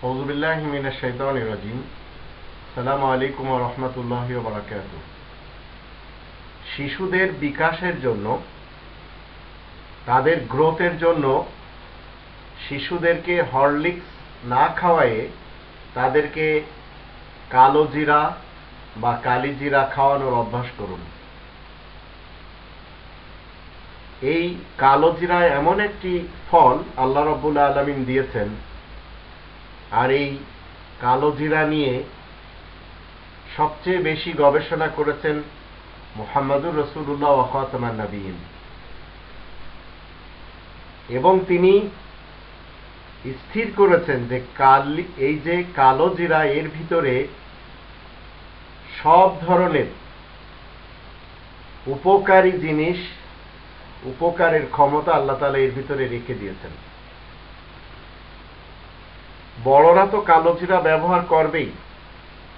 ফৌজুবিল্লাহ মিনা শৈতান রাজিম। সালাম আলাইকুম রহমতুল্লাহ বারাকাত শিশুদের বিকাশের জন্য, তাদের গ্রোথের জন্য শিশুদেরকে হরলিক্স না খাওয়ায়ে তাদেরকে কালো জিরা বা কালি জিরা খাওয়ানোর অভ্যাস করুন। এই কালো জিরা এমন একটি ফল আল্লাহ রব্বুল আলমিন দিয়েছেন আর এই কালো জিরা নিয়ে সবচেয়ে বেশি গবেষণা করেছেন মোহাম্মদুর রসুল্লাহ ওয়াকাতমান নবীন এবং তিনি স্থির করেছেন যে কালি, এই যে কালো জিরা এর ভিতরে সব ধরনের উপকারী জিনিস, উপকারের ক্ষমতা আল্লাহ তালা এর ভিতরে রেখে দিয়েছেন। বড়রা তো কালো জিরা ব্যবহার করবেই।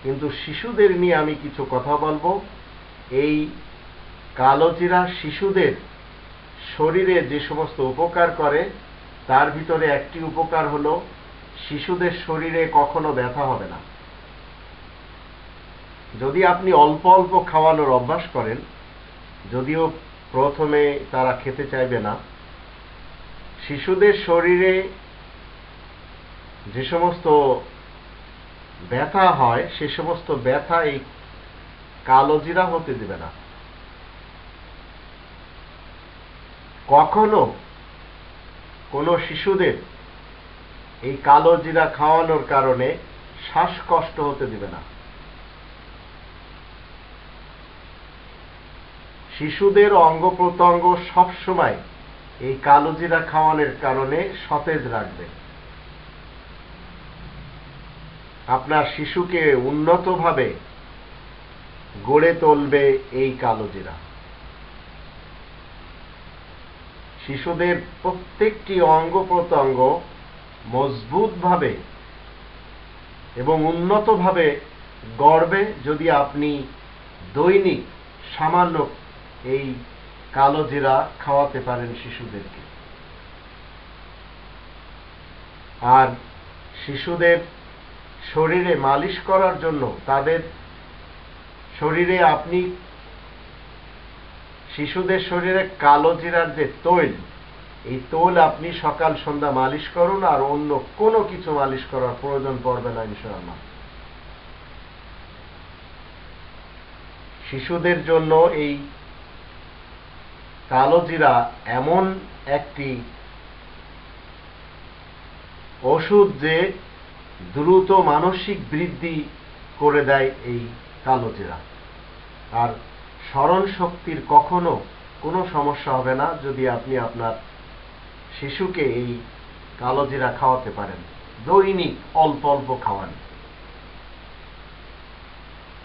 কিন্তু শিশুদের নিয়ে আমি কিছু কথা বলব। এই কালো জিরা শিশুদের শরীরে যে সমস্ত উপকার করে, তার ভিতরে একটি উপকার হলো শিশুদের শরীরে কখনো ব্যথা হবে না। যদি আপনি অল্প অল্প খাওয়ানোর অভ্যাস করেন, যদিও প্রথমে তারা খেতে চাইবে না, শিশুদের শরীরে যে সমস্ত ব্যথা হয়, সে সমস্ত ব্যথা এই কালো জিরা হতে দেবে না। কখনো কোনো শিশুদের এই কালো জিরা খাওয়ানোর কারণে শ্বাসকষ্ট হতে দিবে না। শিশুদের অঙ্গ প্রত্যঙ্গ সবসময় এই কালো জিরা খাওয়ানোর কারণে সতেজ রাখবে। আপনার শিশুকে উন্নতভাবে গড়ে তুলবে এই কালো জিরা। শিশুদের প্রত্যেকটি অঙ্গ প্রত্যঙ্গ মজবুতভাবে এবং উন্নতভাবে গড়বে যদি আপনি দৈনিক সামান্য এই কালো জিরা খাওয়াতে পারেন শিশুদেরকে। আর শিশুদের শরীরে মালিশ করার জন্য তাদের শরীরে আপনি শিশুদের শরীরে কালো জিরার যে তৈল, এই তৈল আপনি সকাল, সন্ধ্যা মালিশ করুন আর অন্য কোনো কিছু মালিশ করার প্রয়োজন পড়বে না ইনশাআল্লাহ। শিশুদের জন্য এই কালো জিরা এমন একটি ওষুধ যে দ্রুত মানসিক বৃদ্ধি করে দেয় এই কালো জিরা আর স্মরণ শক্তির কখনো কোনো সমস্যা হবে না যদি আপনি আপনার শিশুকে এই কালো জিরা খাওয়াতে পারেন। দৈনিক অল্প অল্প খাওয়ান।